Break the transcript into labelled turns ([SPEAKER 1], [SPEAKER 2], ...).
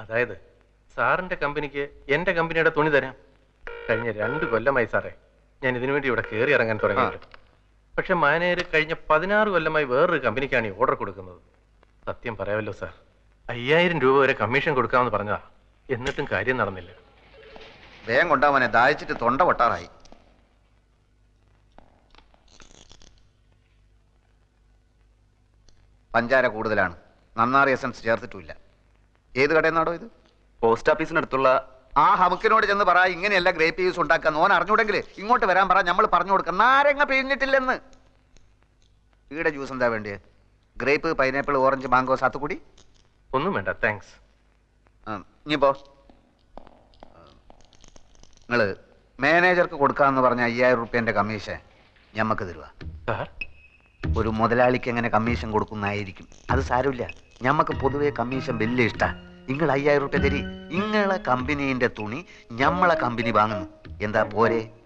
[SPEAKER 1] അതായത് സാറിന്റെ കമ്പനിക്ക് എന്റെ കമ്പനിയുടെ തുണി തരാം. കഴിഞ്ഞ രണ്ട് കൊല്ലമായി സാറേ ഞാൻ ഇതിനു വേണ്ടി ഇവിടെ കയറി ഇറങ്ങാൻ തുടങ്ങിയിട്ടുണ്ട്. പക്ഷെ മാനേജർ കഴിഞ്ഞ പതിനാറ് കൊല്ലമായി വേറൊരു കമ്പനിക്കാണ് ഈ ഓർഡർ കൊടുക്കുന്നത്. സത്യം പറയാമല്ലോ സാർ അയ്യായിരം രൂപ വരെ കമ്മീഷൻ കൊടുക്കാമെന്ന് പറഞ്ഞതാ. എന്നിട്ടും കാര്യം നടന്നില്ല.
[SPEAKER 2] വേഗം കൊണ്ടാവനെ ദാഹിച്ചിട്ട് തൊണ്ട പൊട്ടാറായി പഞ്ചാര കൂടുതലാണ്. നന്നാറി എസൻസ് ചേർത്തിട്ടുമില്ല. ഏത് കടയിൽ നിന്നാടോ ഇത്?
[SPEAKER 3] പോസ്റ്റ് ഓഫീസിനടുത്തുള്ള
[SPEAKER 2] ആ ഹമുക്കിനോട് ചെന്ന് പറ ഇങ്ങനെയല്ല ഗ്രേപ്പ് ജ്യൂസ് ഉണ്ടാക്കാൻ ഓൻ അറിഞ്ഞൂടെങ്കിൽ ഇങ്ങോട്ട് വരാൻ പറ നമ്മൾ പറഞ്ഞു കൊടുക്കാം. നാരങ്ങ പിഴിഞ്ഞിട്ടില്ലെന്ന്. ഈടെ ജ്യൂസ് എന്താ വേണ്ടിയത് ഗ്രേപ്പ് പൈനാപ്പിൾ ഓറഞ്ച് മാങ്കോ സാത്തുക്കുടി?
[SPEAKER 1] ഒന്നും വേണ്ട താങ്ക്സ്
[SPEAKER 2] ഇനിയിപ്പോ നിങ്ങൾ മാനേജർക്ക് കൊടുക്കാന്ന് പറഞ്ഞ അയ്യായിരം റുപ്യന്റെ കമ്മീഷൻ ഞമ്മക്ക് തരുക
[SPEAKER 1] സാർ?
[SPEAKER 2] ഒരു മുതലാളിക്ക് എങ്ങനെ കമ്മീഷൻ കൊടുക്കുന്നതായിരിക്കും? അത് സാരമില്ല. ഞമ്മക്ക് പൊതുവെ കമ്മീഷൻ വലിയ ഇഷ്ടാ. നിങ്ങൾ അയ്യായിരം റുപ്യ തരി. നിങ്ങളെ കമ്പനീന്റെ തുണി ഞമ്മളെ കമ്പനി വാങ്ങുന്നു. എന്താ പോരെ?